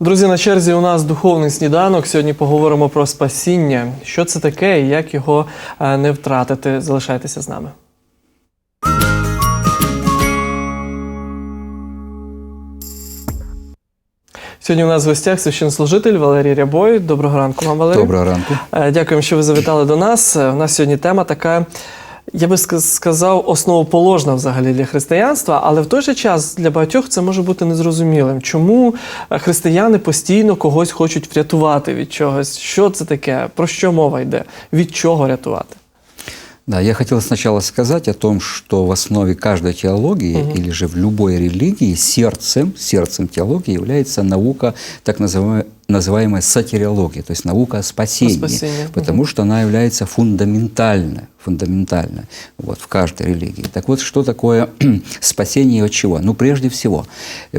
Друзі, на черзі у нас духовний сніданок. Сьогодні поговоримо про спасіння. Що це таке і як його е, не втратити. Залишайтеся з нами. Сьогодні у нас в гостях священслужитель Валерій Рябой. Доброго ранку вам, Валерій. Доброго ранку. Е, Дякуємо, що ви завітали до нас. Е, У нас сьогодні тема така, я би сказав, основоположна взагалі для християнства, але в той же час для багатьох це може бути незрозумілим. Чому е, християни постійно когось хочуть врятувати від чогось? Що це таке? Про що мова йде? Від чого рятувати? Да, я хотел сначала сказать о том, что в основе каждой теологии или же в любой религии сердцем, сердцем теологии является наука, так называемая, называемая сатериология, то есть наука о спасении, О спасении, потому что она является фундаментальной, фундаментальной вот, в каждой религии. Так вот, что такое спасение от чего? Ну, прежде всего,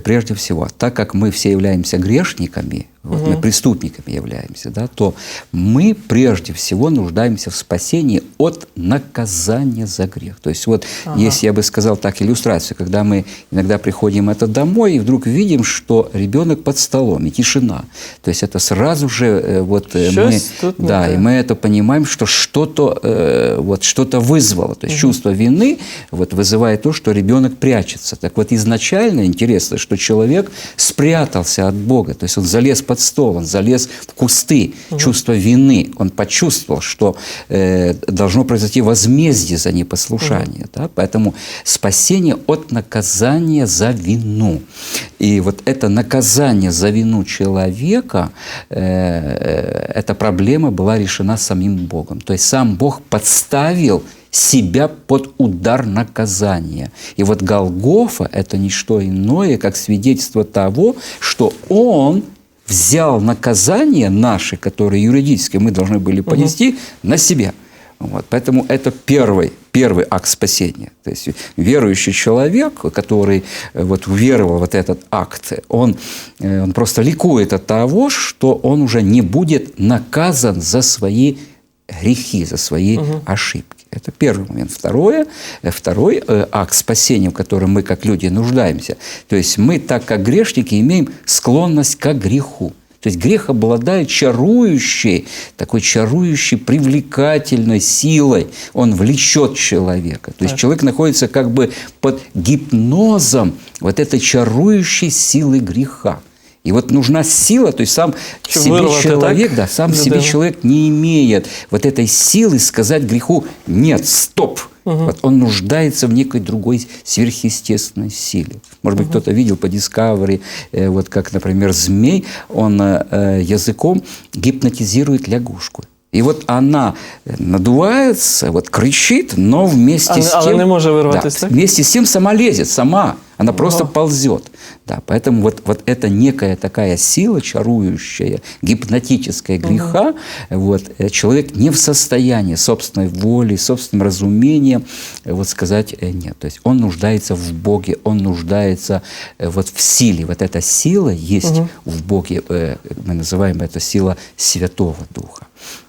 прежде всего, так как мы все являемся грешниками, вот, мы преступниками являемся, да, то мы прежде всего нуждаемся в спасении от наказания за грех. То есть вот, если я бы сказал так, иллюстрацию, когда мы иногда приходим это домой и вдруг видим, что ребенок под столом и тишина, то есть это сразу же э, вот э, мы, Щось не да, и мы это понимаем, что что-то э, вот что-то вызвало, то есть чувство вины вот вызывает то, что ребенок прячется. Так вот изначально интересно, что человек спрятался от Бога, то есть он залез под стол, он залез в кусты, чувство вины, он почувствовал, что э, должно произойти возмездие за непослушание, да? поэтому спасение от наказания за вину. И вот это наказание за вину человека, э, эта проблема была решена самим Богом. То есть сам Бог подставил себя под удар наказания. И вот Голгофа – это не что иное, как свидетельство того, что Он взял наказание наше, которое юридически мы должны были понести, на себя. Вот, поэтому это первый, первый акт спасения. То есть верующий человек, который э, вот уверовал в вот этот акт, он, э, он просто ликует от того, что он уже не будет наказан за свои грехи, за свои ошибки. Это первый момент. Второе, э, второй э, акт спасения, в котором мы как люди нуждаемся. То есть мы, так как грешники, имеем склонность к греху. То есть грех обладает чарующей, такой чарующей, привлекательной силой. Он влечет человека. То есть человек находится как бы под гипнозом вот этой чарующей силы греха. И вот нужна сила, то есть сам Щоб себе человек, так, да, сам в себе людину? человек не имеет вот этой силы сказать греху «нет, стоп». Вот он нуждается в некой другой сверхъестественной силе. Может быть, кто-то видел по Discovery, э, вот как, например, змей, он э, языком гипнотизирует лягушку. И вот она э, надувается, вот кричит, но вместе А- с але тем... не може вирватися, Да, вместе с тем сама лезет, сама. Она просто Ага. ползет. Да, поэтому вот, вот это некая такая сила чарующая, гипнотическая греха, вот, э, человек не в состоянии собственной волей, собственным разумением э, вот сказать э, нет. То есть он нуждается в Боге, он нуждается э, вот в силе. Вот эта сила есть в Боге, э, мы называем это сила Святого Духа.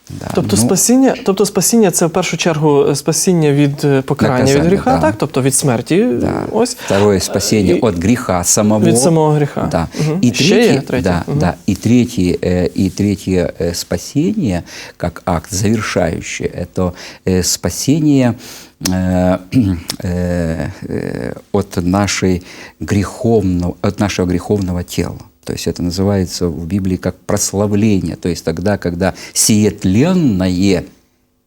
Да, Тобто, ну, спасіння, тобто спасіння це в першу чергу е, спасіння від е, покарання від Наказання, гріха, да. так? Тобто від смерті. Да. Ось. Второе спасение И- от греха самого. Від самого гріха. Да. Мгм. И Ще третье, є третє? да, Мгм. да. И третье, э, и третье э, спасение, как акт завершающий, это э, спасение э, э, э, от, нашей греховного, от нашего греховного тела. То есть это называется в Библии как прославление. То есть тогда, когда сиетленное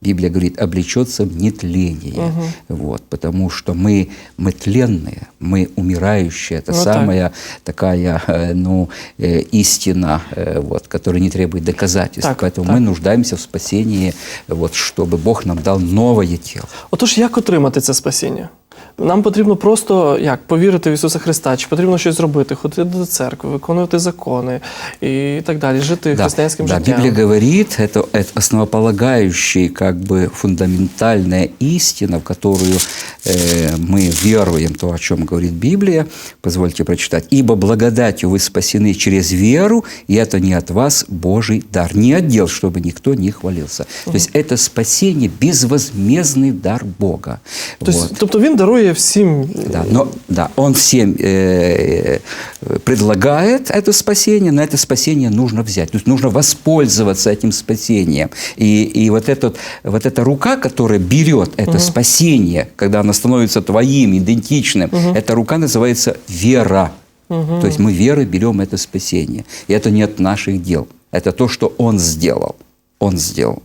Библия говорит, облечется в нетление. Вот, потому что мы, мы тленные, мы умирающие. Это так. самая такая э, ну, э, истина, э, вот, которая не требует доказательств. Так, Поэтому так. мы нуждаемся в спасении, вот, чтобы Бог нам дал новое тело. Отож, як отримати це спасіння? Нам потрібно просто як повірити в Ісуса Христа, чи потрібно щось зробити, ходити до церкви, виконувати закони і так далі, жити Да, християнським да, життям. Библия говорит, это, это основополагающая, как бы фундаментальная истина, в которую э, мы веруем, то, о чем говорит Библия. Позвольте прочитать. «Ибо благодатью вы спасены через веру, и это не от вас Божий дар, не отдел, чтобы никто не хвалился». То есть это спасение – безвозмездный дар Бога. Тобто, Вот. тобто він дарує пропонує всім. Да, но да, он всем э, предлагает это спасение, но это спасение нужно взять. То есть нужно воспользоваться этим спасением. И, и вот, этот, вот эта рука, которая берет это спасение, когда оно становится твоим, идентичным, эта рука называется вера. То есть мы верой берем это спасение. И это не от наших дел. Это то, что Он сделал. Он сделал.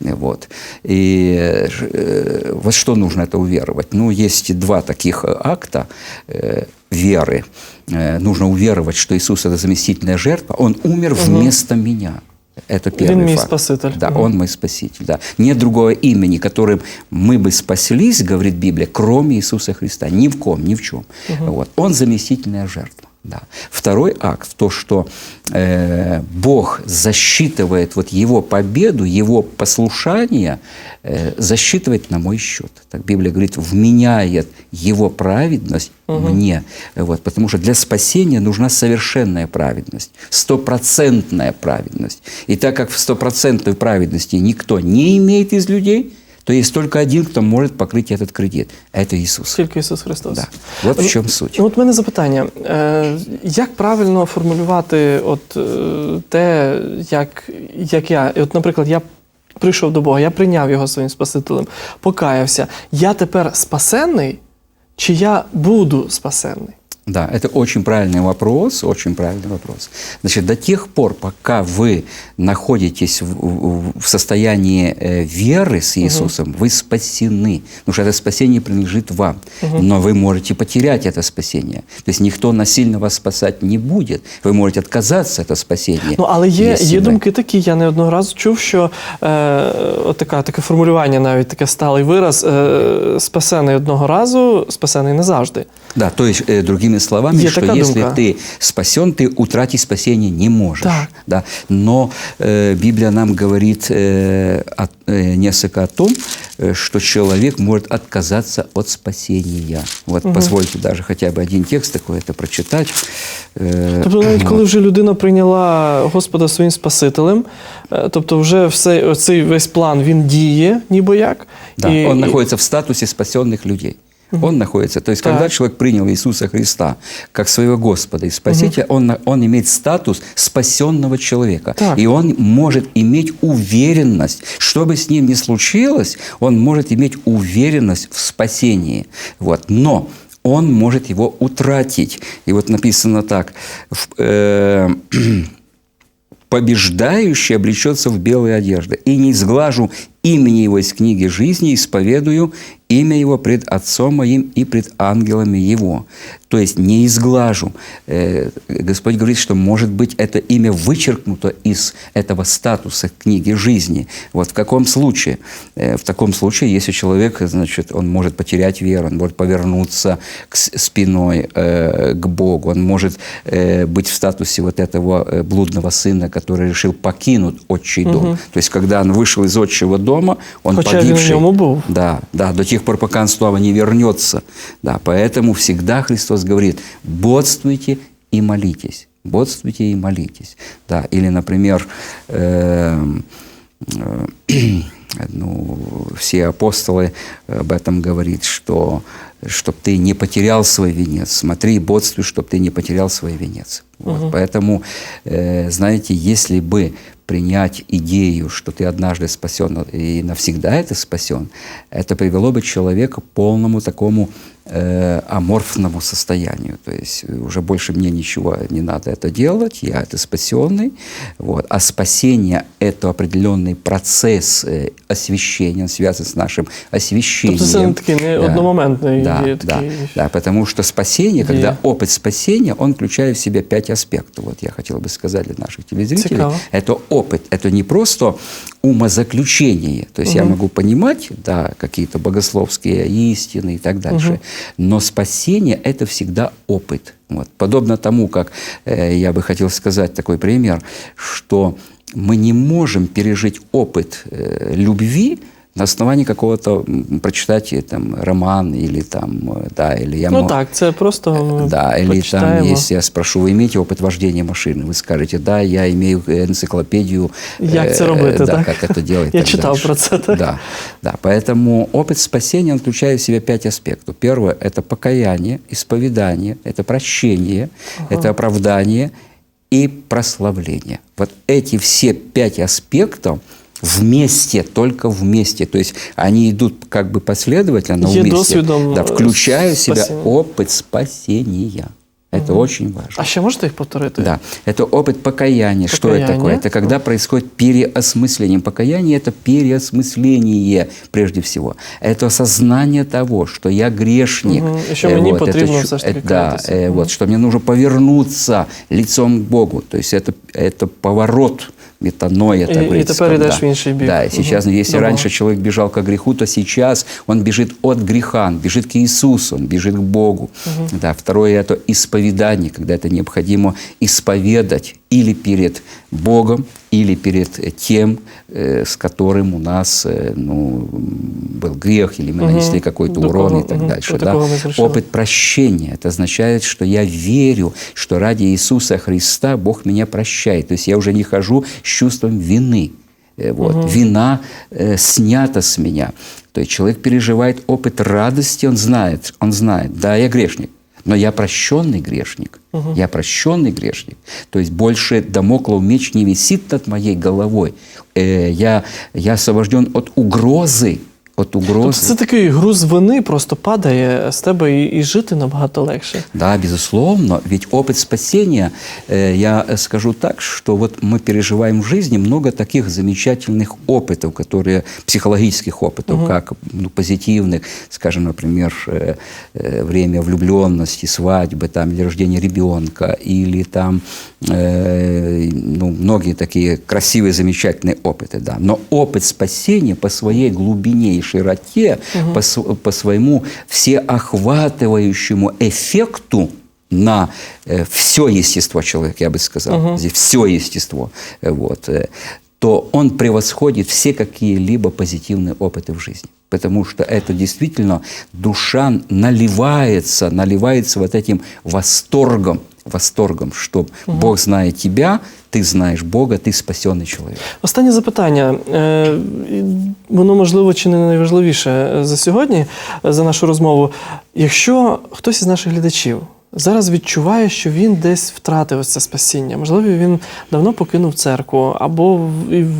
Вот. И э, во что нужно это уверовать? Ну, есть два таких акта э, веры. Э, нужно уверовать, что Иисус – это заместительная жертва. Он умер вместо меня. Это первый мой факт. спаситель. Да, Мгм. он мой спаситель. Да. Нет другого имени, которым мы бы спаслись, говорит Библия, кроме Иисуса Христа. Ни в ком, ни в чем. Вот. Он заместительная жертва. Да. Второй акт, то, что э, Бог засчитывает вот его победу, его послушание, э, засчитывает на мой счет. Так Библия говорит, вменяет его праведность мне. Вот, потому что для спасения нужна совершенная праведность, стопроцентная праведность. И так как в стопроцентной праведности никто не имеет из людей, то есть только один, кто может покрыть этот кредит. Это Иисус. Тільки Ісус Христос. Да. Вот в чем суть. Ну, от в мене запитання: е, як правильно формулювати от, е, те, як, як я, і от, наприклад, я прийшов до Бога, я прийняв його своїм Спасителем, покаявся. Я тепер спасенний, чи я буду спасенний? Да, это очень правильный вопрос, очень правильный вопрос. Значит, до тех пор, пока вы находитесь в, в- в состоянии э, веры с Иисусом, вы спасены, потому что это спасение принадлежит вам. Но вы можете потерять это спасение. То есть никто насильно вас спасать не будет. Вы можете отказаться от этого спасения. Ну, але є, если є вы- думки такі, я не одного разу чув, що е, от така, таке формулювання, навіть таке сталий вираз, е, спасений одного разу, спасений не завжди. Да, то есть, э, другими словами, Є что така если думка. ты спасен, ты утратить спасение не можешь. Так. Да. Но э, Библия нам говорит э, о- э, несколько о том, э, что человек может отказаться от спасения. Вот позвольте даже хотя бы один текст такой это прочитать. Э, Тобто, навіть коли вже людина прийняла Господа своїм Спасителем, е, тобто вже все, цей весь план він діє, ніби як. Да, і, он і- находится в статусе спасенных людей. Он находится, то есть, Так. когда человек принял Иисуса Христа как своего Господа и Спасителя, он, на- он имеет статус спасенного человека. Так. И он может иметь уверенность, что бы с ним ни случилось, он может иметь уверенность в спасении. Вот. Но он может его утратить. И вот написано так. э, побеждающий облечется в белые одежды. И не изглажу имени его из книги жизни, исповедую имя его пред Отцом моим и пред ангелами его. То есть не изглажу. Э, Господь говорит, что может быть это имя вычеркнуто из этого статуса книги жизни. Вот в каком случае? Э, В таком случае, если человек, значит, он может потерять веру, он может повернуться к спиной э, к Богу, он может быть в статусе вот этого блудного сына, который решил покинуть отчий дом. То есть, когда он вышел из отчего дома, он в погибший. був. Да, да, до тех пор, пока он снова не вернется. Да, поэтому всегда Христос говорит, бодствуйте и молитесь. Бодствуйте и молитесь. Да, или, например, эм, э, ну, все апостолы об этом говорят, что чтобы ты не потерял свой венец. Смотри, бодствуй, чтобы ты не потерял свой венец. Вот. Поэтому, э, знаете, если бы принять идею, что ты однажды спасен и навсегда это спасен, это привело бы человека к полному такому э, аморфному состоянию. То есть уже больше мне ничего не надо это делать, я это спасенный. Вот. А спасение – это определенный процесс э, освящения, он связан с нашим освящением. Тобто це не такий не одномоментний Да, є да, такий. да, потому что спасение, когда Идея. опыт спасения, он включает в себя пять аспектов. Вот я хотел бы сказать для наших телезрителей. Цікаво. Это опыт, это не просто умозаключение. То есть я могу понимать, да, какие-то богословские истины и так дальше. Но спасение – это всегда опыт. Вот. Подобно тому, как э, я бы хотел сказать такой пример, что мы не можем пережить опыт э, любви на основании какого-то прочитать э, там роман или там, э, да, или я Ну мо- так, це просто ми да, или там, почитаємо. если я спрошу, вы имеете опыт вождения машины? Вы скажете, да, я имею э, энциклопедию. Як це э, робити, да, так? как это делать. Я дальше. про це, так? Да, да, поэтому опыт спасения, он включает в себя пять аспектов. Первое – это покаяние, исповедание, это прощение, это оправдание и прославление. Вот эти все пять аспектов вместе, только вместе. То есть они идут как бы последовательно, но Є вместе. досвідом, да, э, включая в себя спасения. опыт спасения. Это очень важно. А ще можете їх повторити? Да, это опыт покаяния. Что это Покаяние. такое? Это когда происходит переосмысление. Покаяние – это переосмысление прежде всего. Это осознание того, что я грешник. Мгм. І що Э, мені это потрібно чу- все ж таки э, Да, каятися. э, вот, что мне нужно повернуться лицом к Богу. То есть это, это поворот метаноя. И- и теперь идешь в інший бік. Да, сейчас, Мгм. если До Бога. раньше человек бежал к греху, то сейчас он бежит от греха, он бежит к Иисусу, он бежит к Богу. Да, второе – это исповедание, когда это необходимо исповедать или перед Богом, или перед тем, э, с которым у нас э, ну, был грех, или мы нанесли какой-то До урон кого- и так мгм. дальше. Да? Опыт прощения – это означает, что я верю, что ради Иисуса Христа Бог меня прощает. То есть я уже не хожу с чувством вины. Э, Вот. Вина э, снята с меня. То есть человек переживает опыт радости, он знает, он знает, да, я грешник, но я прощенный грешник. Я прощенный грешник. То есть больше домоклов меч не висит над моей головой. Э, я, я освобожден от угрозы От угрозы. Тобто це такий груз вини просто падає з тебе і, і жити набагато легше. Да, безусловно. Ведь опыт спасения, э, я скажу так, что вот мы переживаем в жизни много таких замечательных опытов, которые психологических опытов, как ну, позитивных, скажем, например, э, э, время влюбленности, свадьбы, там, или рождения ребенка, или там э, ну, многие такие красивые, замечательные опыты, да. Но опыт спасения по своей глубине и широте, по, св- по своему всеохватывающему эффекту на все естество человека, я бы сказал, здесь все естество, э, вот, э, то он превосходит все какие-либо позитивные опыты в жизни. Потому что это действительно душа наливается, наливается вот этим восторгом, восторгом, что Бог знает тебя, ты знаешь Бога, ты спасенный человек. Останнє запитання. Е, і Воно можливо чи не найважливіше е, за сьогодні, е, за нашу розмову. Якщо хтось із наших глядачів зараз відчуває, що він десь втратив ось це спасіння, можливо, він давно покинув церкву, або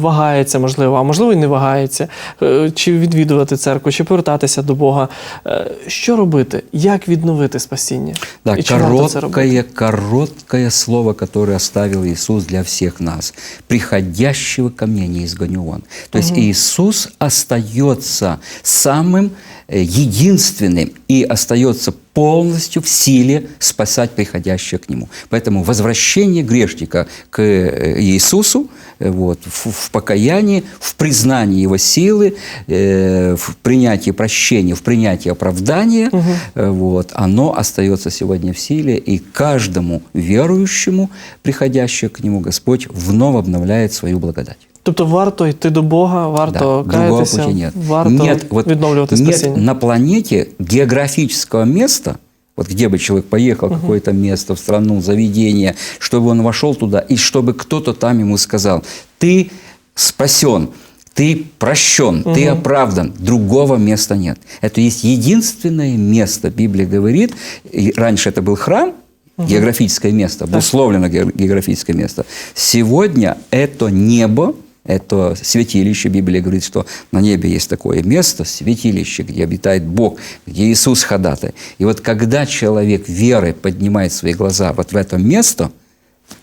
вагається, можливо, а можливо, і не вагається, е, чи відвідувати церкву, чи повертатися до Бога. Е, Що робити? Як відновити спасіння? Да, І короткое, короткое слово, которое оставил Иисус для всех нас. «Приходящего ко мне не изгоню он». То есть Иисус остается самым единственным и остается полностью в силе спасать приходящего к Нему. Поэтому возвращение грешника к э, Иисусу э, вот, в, в покаянии, в признании Его силы, э, в принятии прощения, в принятии оправдания, э, вот, оно остается сегодня в силе, и каждому верующему, приходящему к Нему, Господь вновь обновляет свою благодать. Тобто варто йти до Бога, варто Да, каятися, пути нет. варто нет, вот відновлювати нет спасіння. на планете географического места, вот где бы человек поехал, в какое-то место, в страну, заведение, чтобы он вошел туда, и чтобы кто-то там ему сказал, ты спасен, ты прощен, ты оправдан, другого места нет. Это есть единственное место, Библия говорит, и раньше это был храм, географическое место, обусловлено ге- географическое место. Сегодня это небо, это святилище. Библия говорит, что на небе есть такое место, святилище, где обитает Бог, где Иисус ходатай. И вот когда человек верой поднимает свои глаза вот в это место,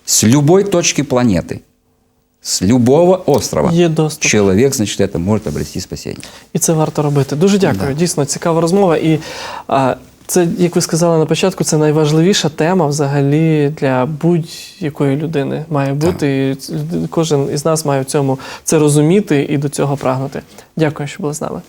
с любой точки планеты, с любого острова, Є доступ. человек, значит, это может обрести спасение. І це варто робити. Дуже дякую. Дійсно цікава розмова. І а, Це, як ви сказали на початку, це найважливіша тема взагалі для будь-якої людини має бути. І кожен із нас має в цьому це розуміти і до цього прагнути. Дякую, що були з нами.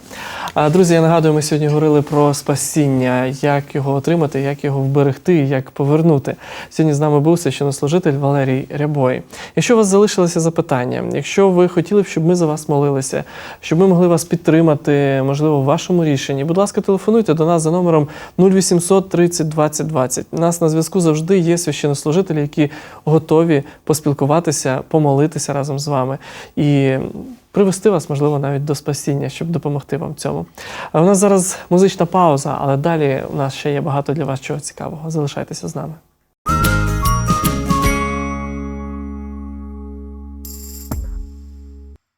А, Друзі, я нагадую, ми сьогодні говорили про спасіння, як його отримати, як його вберегти, як повернути. Сьогодні з нами був священнослужитель Валерій Рябой. Якщо у вас залишилися запитання, якщо ви хотіли б, щоб ми за вас молилися, щоб ми могли вас підтримати, можливо, в вашому рішенні, будь ласка, телефонуйте до нас за номером 0800 30 20 20. У нас на зв'язку завжди є священнослужителі, які готові поспілкуватися, помолитися разом з вами і привести вас, можливо, навіть до спасіння, щоб допомогти вам цьому. А у нас зараз музична пауза, але далі у нас ще є багато для вас чого цікавого. Залишайтеся з нами.